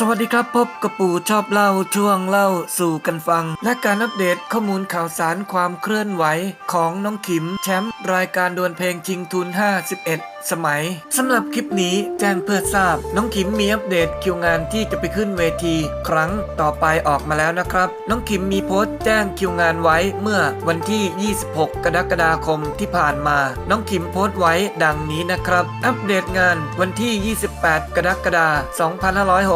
สวัสดีครับพบกับปู่ชอบเล่าช่วงเล่าสู่กันฟัง และการอัปเดตข้อมูลข่าวสารความเคลื่อนไหว ของน้องขิมแชมป์รายการดวลเพลงชิงทุน 51สมัยสำหรับคลิปนี้แจ้งเพื่อทราบ น้องขิมมีอัปเดตคิวงานที่จะไปขึ้นเวที ครั้งต่อไปออกมาแล้วนะครับ น้องขิมมีโพสต์แจ้งคิวงานไว้เมื่อวันที่ 26 กรกฎาคมที่ผ่านมา น้องขิมโพสต์ไว้ดังนี้นะครับ อัปเดตงานวันที่ 28 กรกฎาคม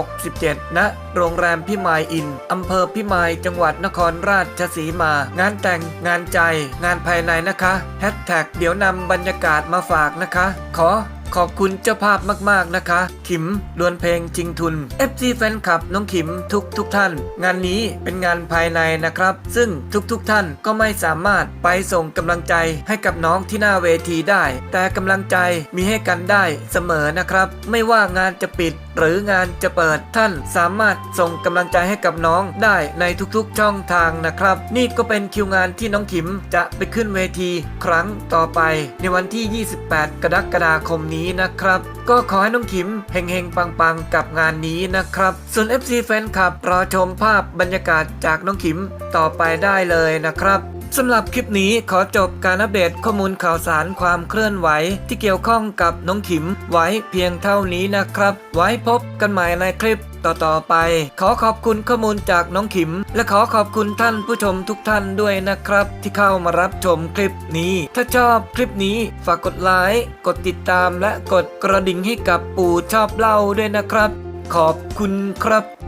2567ณโรงแรมพิมายอินอำเภอพิมายจังหวัดนครราชสีมา งานแต่งงานใจ งานภายในนะคะแฮชแท็กเดี๋ยวนำบรรยากาศมาฝากนะคะขอ ขอบคุณเจ้าภาพมากๆนะคะ ขิมดวลเพลงจริงทุน FC แฟนคลับน้องขิมทุกทุกท่าน งานนี้เป็นงานภายในนะครับ ซึ่งทุกทุกท่านก็ไม่สามารถไปส่งกำลังใจให้กับน้องที่หน้าเวทีได้ แต่กำลังใจมีให้กันได้เสมอนะครับ ไม่ว่างานจะปิดหรืองานจะเปิดท่านสามารถส่งกำลังใจให้กับน้องได้ในทุกๆช่องทางนะครับ นี่ก็เป็นคิวงานที่น้องขิมจะไปขึ้นเวทีครั้งต่อไป ในวันที่ 28 กรกฎาคมนี้นี้นะครับ ก็ขอให้น้องขิมเฮงๆ ปังๆ กับงานนี้นะครับ ส่วน FC แฟนคลับรอชมภาพบรรยากาศจากน้องขิมต่อไปได้เลยนะครับสำหรับคลิปนี้ขอจบการอัปเดตข้อมูลข่าวสารความเคลื่อนไหว ที่เกี่ยวข้องกับน้องขิมไว้เพียงเท่านี้นะครับ ไว้พบกันใหม่ในคลิป ต่อๆไป ขอขอบคุณข้อมูลจากน้องขิม และขอขอบคุณท่านผู้ชมทุกท่านด้วยนะครับ ที่เข้ามารับชมคลิปนี้ ถ้าชอบคลิปนี้ฝากกดไลค์กดติดตามและกดกระดิ่งให้กับปู่ชอบเล่าด้วยนะครับ ขอบคุณครับ